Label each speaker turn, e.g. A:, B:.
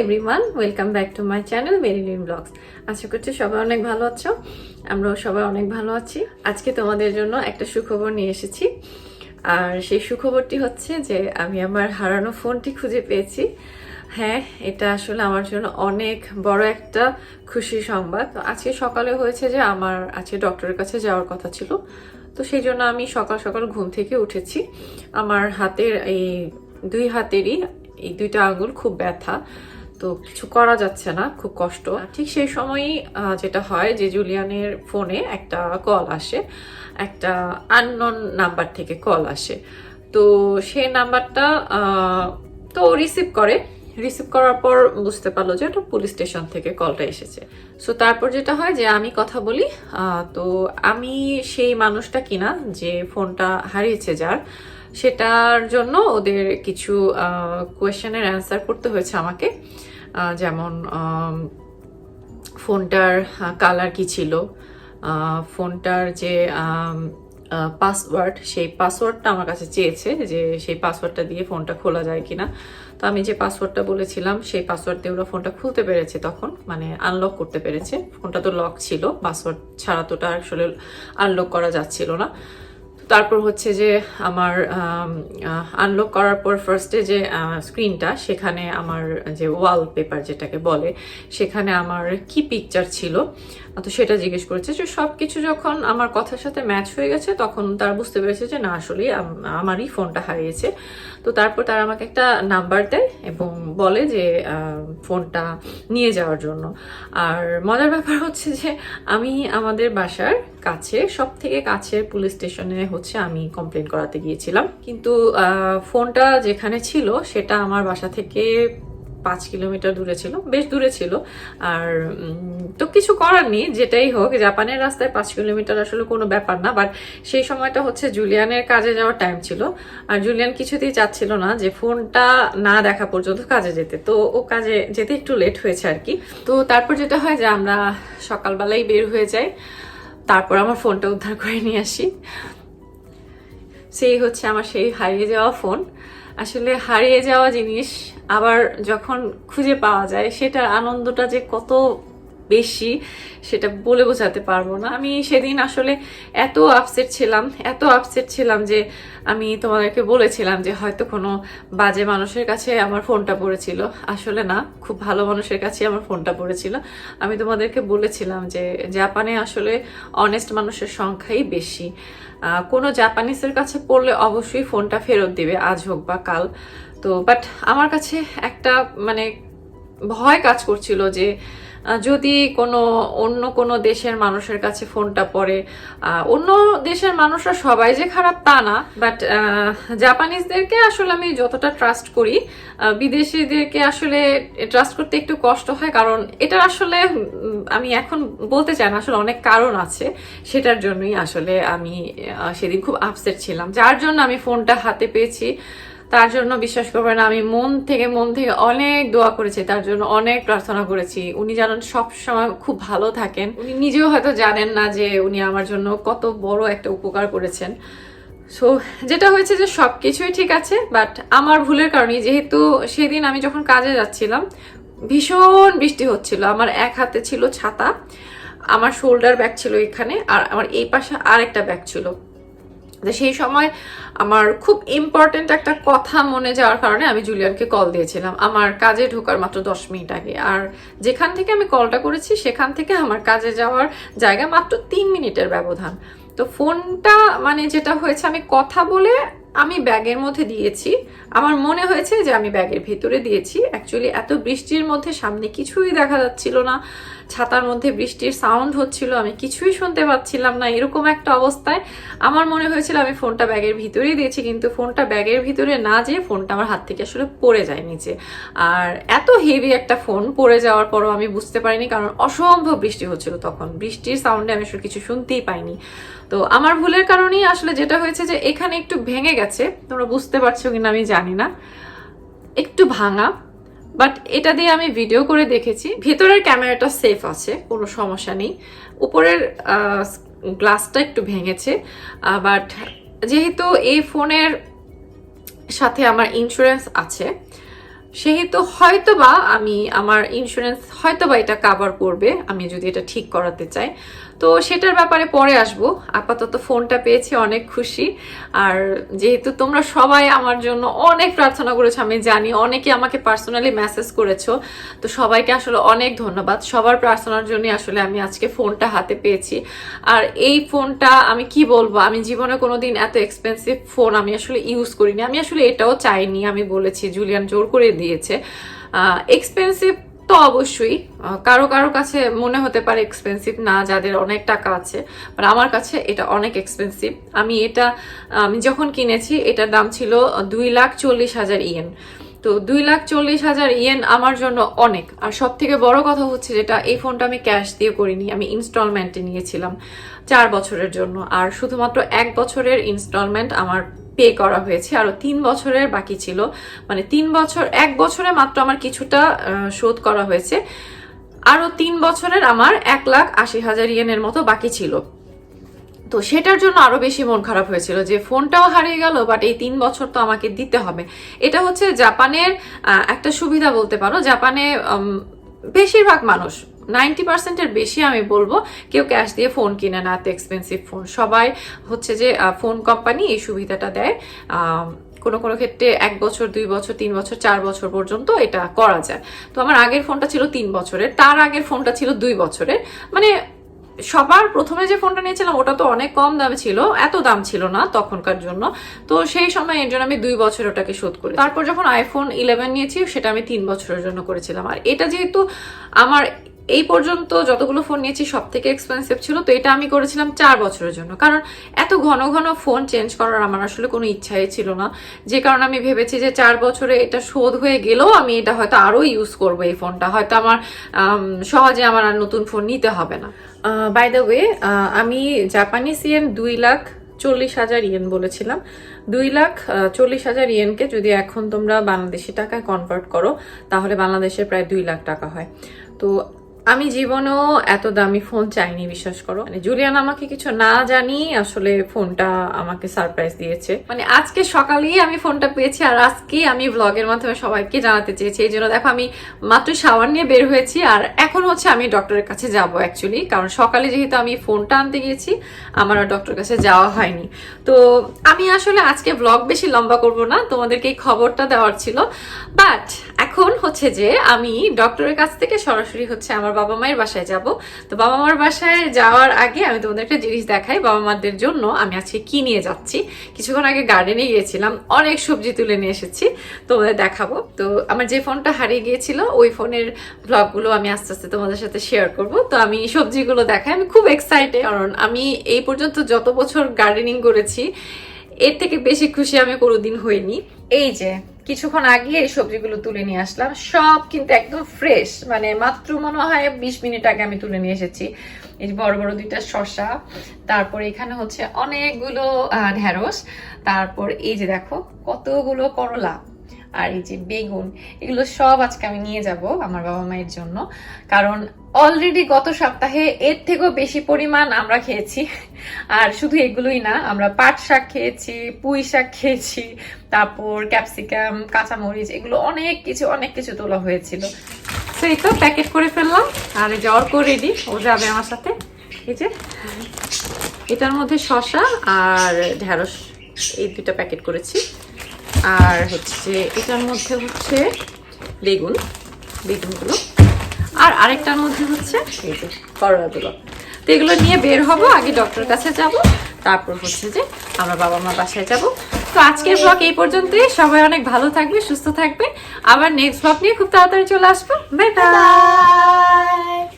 A: Everyone welcome back to my channel Marilyn vlogs আশা করছি সবাই অনেক ভালো আছো। আমরাও সবাই অনেক ভালো আছি। আজকে তোমাদের জন্য একটা সুখবর নিয়ে এসেছি। আর সেই সুখবরটি হচ্ছে যে, আমি আমার হারানো ফোনটি খুঁজে পেয়েছি। হ্যাঁ এটা আসলে আমার জন্য অনেক বড় একটা খুশি সংবাদ। তো আজকে সকালে হয়েছে যে, আমার আজকে ডক্টরের কাছে যাওয়ার কথা ছিল। তো সেই জন্য আমি সকাল সকাল ঘুম থেকে উঠেছি। আমার হাতের এই দুই হাতেরই, এই দুইটা আঙ্গুল খুব ব্যথা। তো কিছু করা যাচ্ছে না, খুব কষ্ট। ঠিক সেই সময়ই যেটা হয় যে জুলিয়ানের ফোনে একটা কল আসে, একটা আননোন নাম্বার থেকে কল আসে। তো সেই নাম্বারটা তো রিসিভ করে। রিসিভ করার পর বুঝতে পারল যে এটা পুলিশ স্টেশন থেকে কলটা এসেছে। সো তারপর যেটা হয় যে আমি কথা বলি তো আমি সেই মানুষটা কিনা যে ফোনটা হারিয়েছে যার সেটার জন্য ওদের কিছু কোয়েশ্চেনের অ্যান্সার করতে হয়েছে আমাকে। যেমন ফোনটার কালার কি ছিল? ফোনটার যে পাসওয়ার্ড, সেই পাসওয়ার্ডটা আমার কাছে চেয়েছে যে, সেই পাসওয়ার্ডটা দিয়ে ফোনটা খোলা যায় কিনা। তো আমি যে পাসওয়ার্ডটা বলেছিলাম, সেই পাসওয়ার্ড দিয়ে ওরা ফোনটা খুলতে পেরেছে তখন মানে আনলক করতে পেরেছে। ফোনটা তো লক ছিল, পাসওয়ার্ড ছাড়া তো আসলে আনলক করা যাচ্ছিল না। তারপর হচ্ছে যে আমার আনলক করার পর ফার্স্টে যে স্ক্রিনটা সেখানে আমার যে ওয়াল পেপার যেটাকে বলে, সেখানে আমার কি পিকচার ছিল? তো সেটা জিজ্ঞেস করেছে যে সব কিছু যখন আমার কথার সাথে ম্যাচ হয়ে গেছে, তখন তারা বুঝতে পেরেছে যে না, আসলে আমারই ফোনটা হারিয়েছে। তো তারপর তারা আমাকে একটা নাম্বার দেয় এবং বলে যে ফোনটা নিয়ে যাওয়ার জন্য। আর মজার ব্যাপার হচ্ছে যে আমি আমাদের বাসার কাছে সব থেকে কাছের পুলিশ স্টেশনে হচ্ছে আমি কমপ্লেন করাতে গিয়েছিলাম। কিন্তু ফোনটা যেখানে ছিল সেটা আমার বাসা থেকে পাঁচ কিলোমিটার দূরে ছিল, বেশ দূরে ছিল। আর তো কিছু করার নেই, যেটাই হোক, জাপানের রাস্তায় পাঁচ কিলোমিটার আসলে কোনো ব্যাপার না। বাট সেই সময়টা হচ্ছে জুলিয়ানের কাজে যাওয়ার টাইম ছিল। আর জুলিয়ান কিছুতেই চাচ্ছিল না যে ফোনটা না দেখা পর্যন্ত কাজে যেতে। তো ও কাজে যেতে একটু লেট হয়েছে আর কি। তো তারপর যেটা হয় যে আমরা সকালবেলাই বের হয়ে যাই। তারপর আমার ফোনটা উদ্ধার করে নিয়ে আসি। সেই হচ্ছে আমার সেই হারিয়ে যাওয়া ফোন। আসলে হারিয়ে যাওয়া জিনিস আবার যখন খুঁজে পাওয়া যায়, সেটার আনন্দটা যে কত বেশি, সেটা বলে বোঝাতে পারব না। আমি সেদিন আসলে এত আপসেট ছিলাম, এত আপসেট ছিলাম যে আমি তোমাদেরকে বলেছিলাম যে হয়তো কোনো বাজে মানুষের কাছে আমার ফোনটা পড়েছিল। আসলে না, খুব ভালো মানুষের কাছে আমার ফোনটা পড়েছিল। আমি তোমাদেরকে বলেছিলাম যে জাপানে আসলে অনেস্ট মানুষের সংখ্যাই বেশি। কোনো জাপানিজের কাছে পড়লে অবশ্যই ফোনটা ফেরত দিবে, আজ হোক বা কাল। তো বাট আমার কাছে একটা মানে ভয় কাজ করছিল যে যদি কোনো অন্য কোনো দেশের মানুষের কাছে ফোনটা পড়ে অন্য দেশের মানুষরা সবাই যে খারাপ তা না বাট জাপানিজদেরকে আসলে আমি যতটা ট্রাস্ট করি বিদেশিদেরকে আসলে ট্রাস্ট করতে একটু কষ্ট হয়, কারণ এটা আসলে আমি এখন বলতে চাই না, আসলে অনেক কারণ আছে, সেটার জন্যই আসলে আমি সেদিন খুব আপসেট ছিলাম। যার জন্য আমি ফোনটা হাতে পেয়েছি তার জন্য বিশ্বাস করবেন আমি মন থেকে মন থেকে অনেক দোয়া করেছি, তার জন্য অনেক প্রার্থনা করেছি। উনি জানেন সব সময় খুব ভালো থাকেন। উনি নিজেও হয়তো জানেন না যে উনি আমার জন্য কত বড় একটা উপকার করেছেন। সো যেটা হয়েছে যে সব কিছুই ঠিক আছে বাট আমার ভুলের কারণে যেহেতু সেদিন আমি যখন কাজে যাচ্ছিলাম, ভীষণ বৃষ্টি হচ্ছিল। আমার এক হাতে ছিল ছাতা, আমার শোল্ডার ব্যাগ ছিল এখানে, আর আমার এই পাশে আরেকটা ব্যাগ ছিল। তো সেই সময় আমার খুব ইম্পর্টেন্ট একটা কথা মনে যাওয়ার কারণে আমি জুলিয়ানকে কল দিয়েছিলাম। আমার কাজে ঢোকার মাত্র দশ মিনিট আগে। আর যেখান থেকে আমি কলটা করেছি, সেখান থেকে আমার কাজে যাওয়ার জায়গা মাত্র তিন মিনিটের ব্যবধান। তো ফোনটা মানে যেটা হয়েছে, আমি কথা বলে আমি ব্যাগের মধ্যে দিয়েছি। আমার মনে হয়েছে যে আমি ব্যাগের ভিতরে দিয়েছি। অ্যাকচুয়ালি এত বৃষ্টির মধ্যে সামনে কিছুই দেখা যাচ্ছিল না। ছাতার মধ্যে বৃষ্টির সাউন্ড হচ্ছিল, আমি কিছুই শুনতে পাচ্ছিলাম না। এরকম একটা অবস্থায় আমার মনে হয়েছিল আমি ফোনটা ব্যাগের ভিতরেই দিয়েছি, কিন্তু ফোনটা ব্যাগের ভিতরে না যেয়ে ফোনটা আমার হাত থেকে আসলে পড়ে যায় নিচে। আর এত হেভি একটা ফোন পড়ে যাওয়ার পরও আমি বুঝতে পারিনি, কারণ অসম্ভব বৃষ্টি হচ্ছিল তখন। বৃষ্টির সাউন্ডে আমি আসলে কিছু শুনতেই পাইনি। তো আমার ভুলের কারণেই আসলে যেটা হয়েছে যে এখানে একটু ভেঙে গেছে। তোমরা বুঝতে পারছ কিনা আমি জানি না। একটু ভাঙা বাট এটা দিয়ে আমি ভিডিও করে দেখেছি। ভেতরের ক্যামেরাটা সেফ আছে, কোনো সমস্যা নেই। উপরের গ্লাসটা একটু ভেঙেছে বাট যেহেতু এই ফোনের সাথে আমার ইন্স্যুরেন্স আছে, সেহেতু হয়তোবা আমি, আমার ইন্স্যুরেন্স হয়তোবা এটা কাভার করবে, আমি যদি এটা ঠিক করাতে চাই। তো সেটার ব্যাপারে পরে আসব। আপাতত ফোনটা পেয়েছি, অনেক খুশি। আর যেহেতু তোমরা সবাই আমার জন্য অনেক প্রার্থনা করেছ, আমি জানি অনেকে আমাকে পার্সোনালি মেসেজ করেছ, তো সবাইকে আসলে অনেক ধন্যবাদ। সবার প্রার্থনার জন্য আসলে আমি আজকে ফোনটা হাতে পেয়েছি। আর এই ফোনটা আমি কি বলব, আমি জীবনে কোনো দিন এত এক্সপেন্সিভ ফোন আমি আসলে ইউজ করিনি। আমি আসলে এটাও চাইনি, আমি বলেছি। জুলিয়ান জোর করে দিয়েছে। এক্সপেন্সিভ তো অবশ্যই কারও কারও কাছে মনে হতে পারে এক্সপেন্সিভ না, যাদের অনেক টাকা আছে বাট আমার কাছে এটা অনেক এক্সপেন্সিভ আমি এটা, আমি যখন কিনেছি, এটার দাম ছিল দুই লাখ চল্লিশ হাজার ইয়েন। তো দুই লাখ চল্লিশ হাজার ইয়েন আমার জন্য অনেক। আর সব থেকে বড় কথা হচ্ছে যেটা, এই ফোনটা আমি ক্যাশ দিয়ে করিনি, আমি ইনস্টলমেন্টে নিয়েছিলাম চার বছরের জন্য। আর শুধুমাত্র এক বছরের ইনস্টলমেন্ট আমার পে করা হয়েছে আরও তিন বছরের বাকি ছিল। মানে তিন বছর, এক বছরে মাত্র আমার কিছুটা শোধ করা হয়েছে। আরও তিন বছরের আমার এক লাখ আশি হাজার ইয়েনের মতো বাকি ছিল। তো সেটার জন্য আরও বেশি মন খারাপ হয়েছিল যে ফোনটাও হারিয়ে গেল বাট এই তিন বছর তো আমাকে দিতে হবে। এটা হচ্ছে জাপানের একটা সুবিধা বলতে পারো। জাপানে বেশিরভাগ মানুষ নাইনটি পার্সেন্টের বেশি আমি বলব কেউ ক্যাশ দিয়ে ফোন কিনে না, এত এক্সপেন্সিভ ফোন। সবাই হচ্ছে যে ফোন কোম্পানি এই সুবিধাটা দেয়। কোনো কোনো ক্ষেত্রে এক বছর, দুই বছর, তিন বছর, চার বছর পর্যন্ত এটা করা যায়। তো আমার আগের ফোনটা ছিল তিন বছরের, তার আগের ফোনটা ছিল দুই বছরের। মানে সবার প্রথমে যে ফোনটা নিয়েছিলাম ওটা তো অনেক কম দামে ছিল, এত দাম ছিল না তখনকার জন্য। তো সেই সময় এর জন্য আমি দুই বছর ওটাকে শোধ করি তারপর যখন আইফোন ইলেভেন নিয়েছি, সেটা আমি তিন বছরের জন্য করেছিলাম। আর এটা যেহেতু আমার এই পর্যন্ত যতগুলো ফোন নিয়েছি সব থেকে এক্সপেন্সিভ ছিল। তো এটা আমি করেছিলাম চার বছরের জন্য। কারণ এত ঘন ঘন ফোন চেঞ্জ করার আমার আসলে কোনো ইচ্ছাই ছিল না। যে কারণে আমি ভেবেছি যে চার বছরে এটা শোধ হয়ে গেলেও আমি এটা হয়তো আরও ইউজ করব এই ফোনটা হয়তো আমার সহজে আমার আর নতুন ফোন নিতে হবে না। বাই দ্য ওয়ে আমি জাপানি সিএন দুই লাখ চল্লিশ হাজার ইয়েন বলেছিলাম। দুই লাখ চল্লিশ হাজার ইয়েনকে যদি এখন তোমরা বাংলাদেশি টাকায় কনভার্ট করো, তাহলে বাংলাদেশে প্রায় দুই লাখ টাকা হয়। তো আমি জীবনেও এত দামি ফোন চাইনি, বিশ্বাস করো। মানে জুলিয়ান আমাকে কিছু না জানি আসলে ফোনটা আমাকে সারপ্রাইজ দিয়েছে। মানে আজকে সকালেই আমি ফোনটা পেয়েছি আর আজকেই আমি ব্লগের মাধ্যমে সবাইকে জানাতে চেয়েছি। এই জন্য দেখো, আমি মাত্র শাওয়ার নিয়ে বের হয়েছি আর এখন হচ্ছে আমি ডক্টরের কাছে যাব অ্যাকচুয়ালি কারণ সকালে যেহেতু আমি ফোনটা আনতে গিয়েছি, আমার আর ডক্টরের কাছে যাওয়া হয়নি। তো আমি আসলে আজকে ব্লগ বেশি লম্বা করব না, তোমাদেরকে এই খবরটা দেওয়ার ছিল। বাট এখন হচ্ছে যে আমি ডক্টরের কাছ থেকে সরাসরি হচ্ছে আমার বাবা মায়ের বাসায় যাব। তো বাবা মার বাসায় যাওয়ার আগে আমি তোমাদের একটা জিনিস দেখাই। বাবা মাদের জন্য আমি আজকে কি নিয়ে যাচ্ছি? কিছুক্ষণ আগে গার্ডেনে গিয়েছিলাম, অনেক সবজি তুলে নিয়ে এসেছি। তোমাদের দেখাবো। তো আমার যে ফোনটা হারিয়ে গিয়েছিল, ওই ফোনের ব্লগগুলো আমি আস্তে আস্তে তোমাদের সাথে শেয়ার করব। তো আমি সবজিগুলো দেখাই। আমি খুব এক্সাইটেড কারণ আমি এই পর্যন্ত যত বছর গার্ডেনিং করেছি, এর থেকে বেশি খুশি আমি কোনোদিন হইনি। এই যে কিছুক্ষণ আগে এই সবজিগুলো তুলে নিয়ে আসলাম। সব কিন্তু একদম ফ্রেশ মানে মাত্র মনে হয় বিশ মিনিট আগে আমি তুলে নিয়ে এসেছি। এই যে বড় বড় দুইটা শসা, তারপর এখানে হচ্ছে অনেকগুলো ঢ্যাঁড়স তারপর এই যে দেখো কতগুলো করলা। আর এই যে বেগুন, এগুলো সব আজকে আমি নিয়ে যাব আমার বাবা মায়ের জন্য। কারণ অলরেডি গত সপ্তাহে এর থেকেও বেশি পরিমাণ আমরা খেয়েছি। আর শুধু এগুলোই না, আমরা পাট শাক খেয়েছি, পুঁই শাক খেয়েছি, তারপর ক্যাপসিকাম কাঁচামরিচ, এগুলো অনেক কিছু অনেক কিছু তোলা হয়েছিল। এই তো প্যাকেট করে ফেললাম, আর এই যে অর্ক রেডি ও যাবে আমার সাথে। এই যে, এটার মধ্যে শসা আর ঢ্যাঁড়স এই দুটো প্যাকেট করেছি। আর হচ্ছে এটার মধ্যে হচ্ছে বেগুন, বেগুনগুলো। আর আরেকটার মধ্যে হচ্ছে এই যে করলাগুলো। তো এগুলো নিয়ে বের হব, আগে ডক্টরের কাছে যাব, তারপর হচ্ছে যে আমরা বাবা মা বাসায় যাব। তো আজকের ব্লগ এই পর্যন্তই। সবাই অনেক ভালো থাকবে, সুস্থ থাকবে। আবার নেক্সট ব্লগ নিয়ে খুব তাড়াতাড়ি চলে আসব। Bye bye.